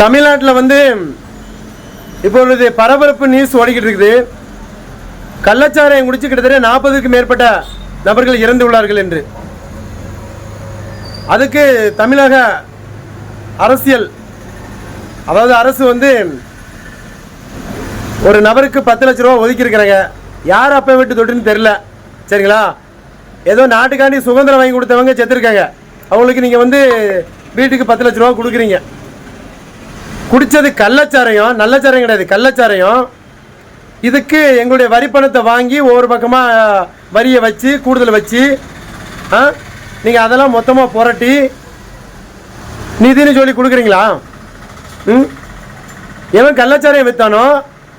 தமிழ்நாட்டில் வந்து இப்பொழுது பரபரப்பு நியூஸ் ஓடிக்கிட்டு இருக்குது. கள்ளச்சாரையை குடிச்சு கிட்டத்தட்ட நாற்பதுக்கு மேற்பட்ட நபர்கள் இறந்து உள்ளார்கள் என்று. அதுக்கு தமிழக அரசியல் அதாவது அரசு வந்து ஒரு நபருக்கு பத்து லட்ச ரூபா ஒதுக்கியிருக்கிறாங்க. யார் அப்போ விட்டு தொட்டுன்னு தெரில சரிங்களா? ஏதோ நாட்டுக்காண்டி சுதந்திரம் வாங்கி கொடுத்தவங்க செத்துருக்காங்க. அவங்களுக்கு நீங்கள் வந்து வீட்டுக்கு பத்து லட்ச ரூபா கொடுக்குறீங்க. குடித்தது கள்ளச்சாரையும் நல்லச்சாரையும் கிடையாது கள்ளச்சாராயம். இதுக்கு எங்களுடைய வரி பணத்தை வாங்கி ஒவ்வொரு பக்கமாக வரியை வச்சு கூடுதல் வச்சு ஆ நீங்கள் அதெல்லாம் மொத்தமாக புரட்டி நிதின்னு சொல்லி கொடுக்குறீங்களா? ம்? எவன் கள்ளச்சாரையை விற்றானோ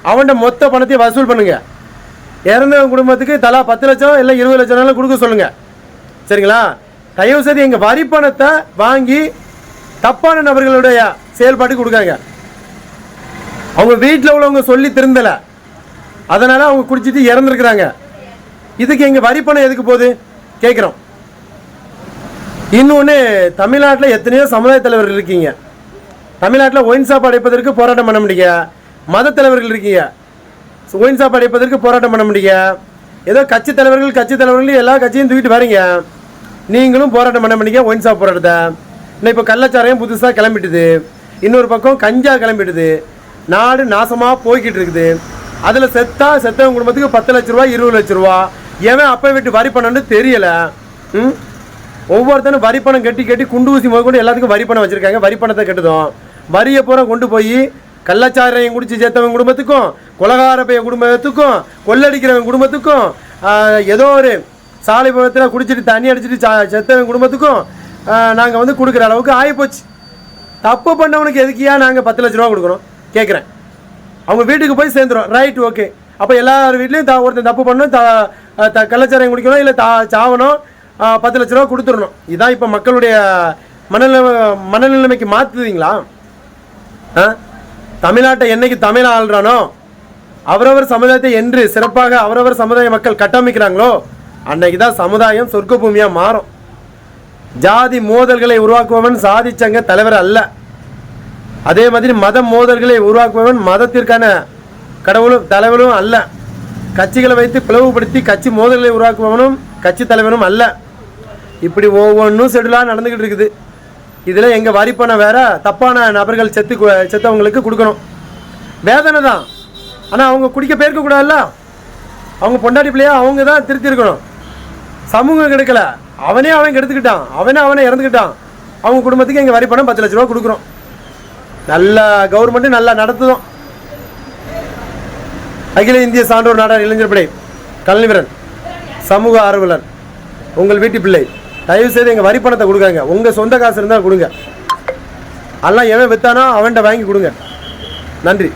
அவன்கிட்ட மொத்த பணத்தையும் வசூல் பண்ணுங்க. இறந்தவன் குடும்பத்துக்கு தலா பத்து லட்சம் இல்லை இருபது லட்சம்னாலும் கொடுக்க சொல்லுங்கள் சரிங்களா? தயவு செய்து எங்கள் வரி பணத்தை வாங்கி தப்பான நபர்களுடைய செயல்பாட்டுக்கு கொடுக்காங்க அவங்க வீட்டில் உள்ளவங்க சொல்லி திருந்தலை. அதனால அவங்க குடிச்சிட்டு இறந்துருக்குறாங்க. இதுக்கு எங்கள் வரி பணம் எதுக்கு போகுது? கேட்குறோம் இன்னொன்று தமிழ்நாட்டில் எத்தனையோ சமுதாய தலைவர்கள் இருக்கீங்க. தமிழ்நாட்டில் ஒயின் ஷாப் அடைப்பதற்கு போராட்டம் பண்ண முடியுங்க மத தலைவர்கள் இருக்கீங்க. ஒயின் ஷாப் அடைப்பதற்கு போராட்டம் பண்ண முடியுங்க ஏதோ கட்சி தலைவர்கள் கட்சி தலைவர்கள் எல்லா கட்சியும் தூக்கிட்டு வரீங்க. நீங்களும் போராட்டம் பண்ண முடியுங்க ஒயின் ஷாப் போராட்டத்தை. இன்னும் இப்போ கள்ளச்சாரையும் புதுசாக கிளம்பிட்டுது. இன்னொரு பக்கம் கஞ்சா கிளம்பிடுது நாடு நாசமாக போய்கிட்டு இருக்குது. அதில் செத்தா செத்தவங்க குடும்பத்துக்கு பத்து லட்ச ரூபா இருபது லட்ச ரூபா. எவன் அப்போ விட்டு வரி பண்ணணும்னு தெரியலை. ம்? ஒவ்வொருத்தனும் வரி பணம் கட்டி கட்டி குண்டு ஊசி முதற்கொண்டு எல்லாத்துக்கும் வரி பணம் வச்சுருக்காங்க. வரி பணத்தை கட்டுதோம். வரியை பூரா கொண்டு போய் கள்ளச்சாரையும் குடிச்சு சேர்த்தவன் குடும்பத்துக்கும் கொலகார பைய குடும்பத்துக்கும் கொள்ளடிக்கிறவன் குடும்பத்துக்கும் ஏதோ ஒரு சாலை விபத்தில் குடிச்சிட்டு தண்ணி அடிச்சிட்டு சா- செத்தவன் குடும்பத்துக்கும் நாங்கள் வந்து கொடுக்குற அளவுக்கு ஆகிப்போச்சு தப்பு பண்ணவனுக்கு எதுக்கியா நாங்கள் பத்து லட்ச ரூபா கொடுக்குறோம் கேட்குறேன் அவங்க வீட்டுக்கு போய் சேர்ந்துரும். ரைட் ஓகே அப்போ எல்லார் வீட்லேயும் த ஒருத்தன் தப்பு பண்ணணும் த த கள்ளச்சாராயம் குடிக்கணும் இல்லை தா சாவணும் பத்து லட்ச ரூபா கொடுத்துடணும். இதான் இப்போ மக்களுடைய மனநிலை மனநிலைமைக்கு மாற்றுதுங்களா ஆ தமிழ்நாட்டை என்னைக்கு தமிழ் ஆள்றானோ அவரவர் சமுதாயத்தை என்று சிறப்பாக அவரவர் சமுதாய மக்கள் கட்டமைக்கிறாங்களோ அன்னைக்கு தான் சமுதாயம் சொர்க்க பூமியாக மாறும். ஜாதி மோதல்களை உருவாக்குபவன் சாதிச்சங்க தலைவர் அல்ல. அதே மாதிரி மத மோதல்களை உருவாக்குபவன் மதத்திற்கான கடவுளும் தலைவனும் அல்ல. கட்சிகளை வைத்து பிளவுபடுத்தி கட்சி மோதல்களை உருவாக்குபவனும் கட்சி தலைவனும் அல்ல. இப்படி ஒவ்வொன்றும் செடுலாக நடந்துக்கிட்டு இருக்குது. இதில் எங்கள் வரி பணம் வேற தப்பான நபர்கள் செத்து செத்தவங்களுக்கு கொடுக்கணும். வேதனை தான். ஆனால் அவங்க குடிக்க பேர்க்க கூடாதுல்ல அவங்க பொண்டாட்டி பிள்ளையா அவங்க தான் திருத்திருக்கணும் சமூகம் கெடுக்கல. அவனே அவன் கெடுத்துக்கிட்டான். அவனே அவனை இறந்துக்கிட்டான். அவங்க குடும்பத்துக்கு எங்கள் வரி பணம் பத்து லட்ச ரூபா கொடுக்குறோம். நல்ல கவர்மெண்ட்டு நல்லா நடத்துதும் அகில இந்திய சான்றோர் நாடார் இளைஞர் படை கலைஞரன் சமூக ஆர்வலர் உங்கள் வீட்டு பிள்ளை தயவு செய்து எங்கள் வரி பணத்தை கொடுக்காங்க உங்கள் சொந்த காசு இருந்தால் கொடுங்க. எல்லாம் எவன் வித்தானோ அவன்கிட்ட வாங்கி கொடுங்க. நன்றி.